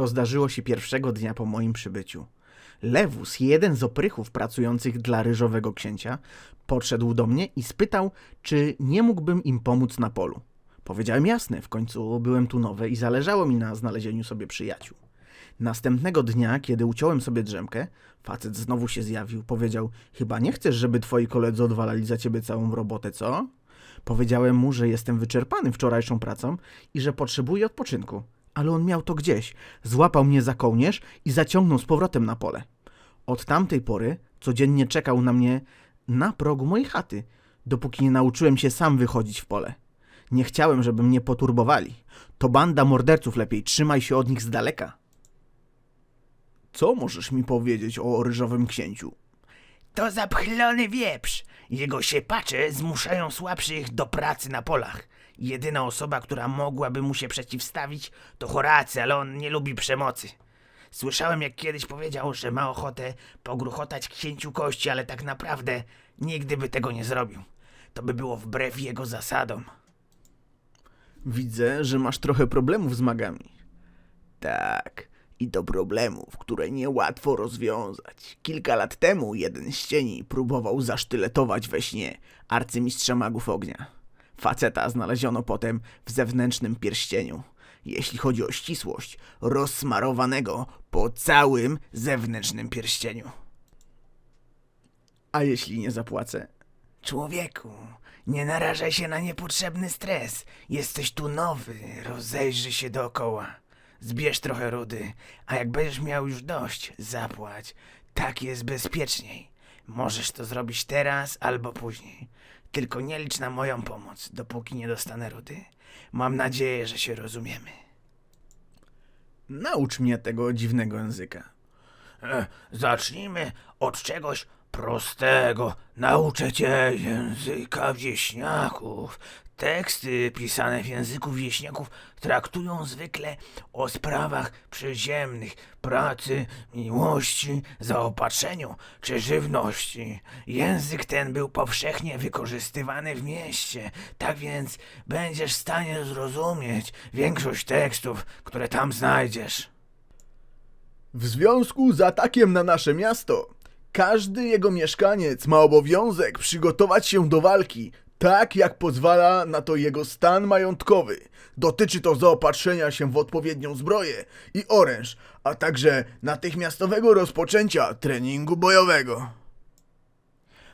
To zdarzyło się pierwszego dnia po moim przybyciu. Lewus, jeden z oprychów pracujących dla ryżowego księcia, podszedł do mnie i spytał, czy nie mógłbym im pomóc na polu. Powiedziałem jasne, w końcu byłem tu nowy i zależało mi na znalezieniu sobie przyjaciół. Następnego dnia, kiedy uciąłem sobie drzemkę, facet znowu się zjawił. Powiedział: Chyba nie chcesz, żeby twoi koledzy odwalali za ciebie całą robotę, co? Powiedziałem mu, że jestem wyczerpany wczorajszą pracą i że potrzebuję odpoczynku. Ale on miał to gdzieś. Złapał mnie za kołnierz i zaciągnął z powrotem na pole. Od tamtej pory codziennie czekał na mnie na progu mojej chaty, dopóki nie nauczyłem się sam wychodzić w pole. Nie chciałem, żeby mnie poturbowali. To banda morderców, lepiej trzymaj się od nich z daleka. Co możesz mi powiedzieć o ryżowym księciu? To zapchlony wieprz. Jego siepacze zmuszają słabszych do pracy na polach. Jedyna osoba, która mogłaby mu się przeciwstawić, to Horacy, ale on nie lubi przemocy. Słyszałem, jak kiedyś powiedział, że ma ochotę pogruchotać księciu kości, ale tak naprawdę nigdy by tego nie zrobił. To by było wbrew jego zasadom. Widzę, że masz trochę problemów z magami. Tak, i to problemów, które niełatwo rozwiązać. Kilka lat temu jeden z cieni próbował zasztyletować we śnie arcymistrza magów ognia. Faceta znaleziono potem w zewnętrznym pierścieniu. Jeśli chodzi o ścisłość, rozsmarowanego po całym zewnętrznym pierścieniu. A jeśli nie zapłacę? Człowieku, nie narażaj się na niepotrzebny stres. Jesteś tu nowy, rozejrzyj się dookoła. Zbierz trochę rudy, a jak będziesz miał już dość, zapłać. Tak jest bezpieczniej. Możesz to zrobić teraz albo później. Tylko nie licz na moją pomoc, dopóki nie dostanę rudy. Mam nadzieję, że się rozumiemy. Naucz mnie tego dziwnego języka. E, zacznijmy od czegoś prostego. Nauczę cię języka wieśniaków. Teksty pisane w języku wieśniaków traktują zwykle o sprawach przyziemnych, pracy, miłości, zaopatrzeniu czy żywności. Język ten był powszechnie wykorzystywany w mieście, tak więc będziesz w stanie zrozumieć większość tekstów, które tam znajdziesz. W związku z atakiem na nasze miasto, każdy jego mieszkaniec ma obowiązek przygotować się do walki, tak jak pozwala na to jego stan majątkowy. Dotyczy to zaopatrzenia się w odpowiednią zbroję i oręż, a także natychmiastowego rozpoczęcia treningu bojowego.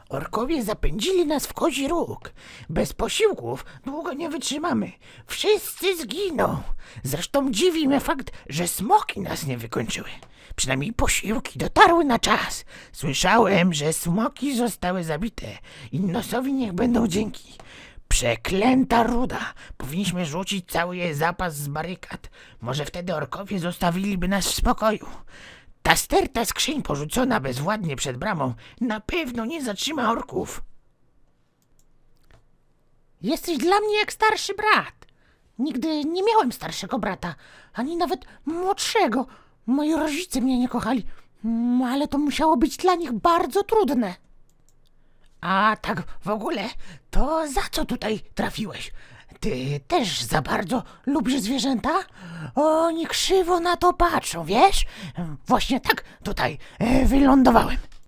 Orkowie zapędzili nas w kozi róg. Bez posiłków długo nie wytrzymamy. Wszyscy zginą. Zresztą dziwi mnie fakt, że smoki nas nie wykończyły. Przynajmniej posiłki dotarły na czas. Słyszałem, że smoki zostały zabite. Innosowi niech będą dzięki. Przeklęta ruda! Powinniśmy rzucić cały jej zapas z barykad. Może wtedy orkowie zostawiliby nas w spokoju. Ta sterta skrzyń porzucona bezwładnie przed bramą na pewno nie zatrzyma orków. Jesteś dla mnie jak starszy brat. Nigdy nie miałem starszego brata, ani nawet młodszego. Moi rodzice mnie nie kochali, Mm, ale to musiało być dla nich bardzo trudne. A tak w ogóle, to za co tutaj trafiłeś? Ty też za bardzo lubisz zwierzęta? Oni krzywo na to patrzą, wiesz? Właśnie tak tutaj e, wylądowałem.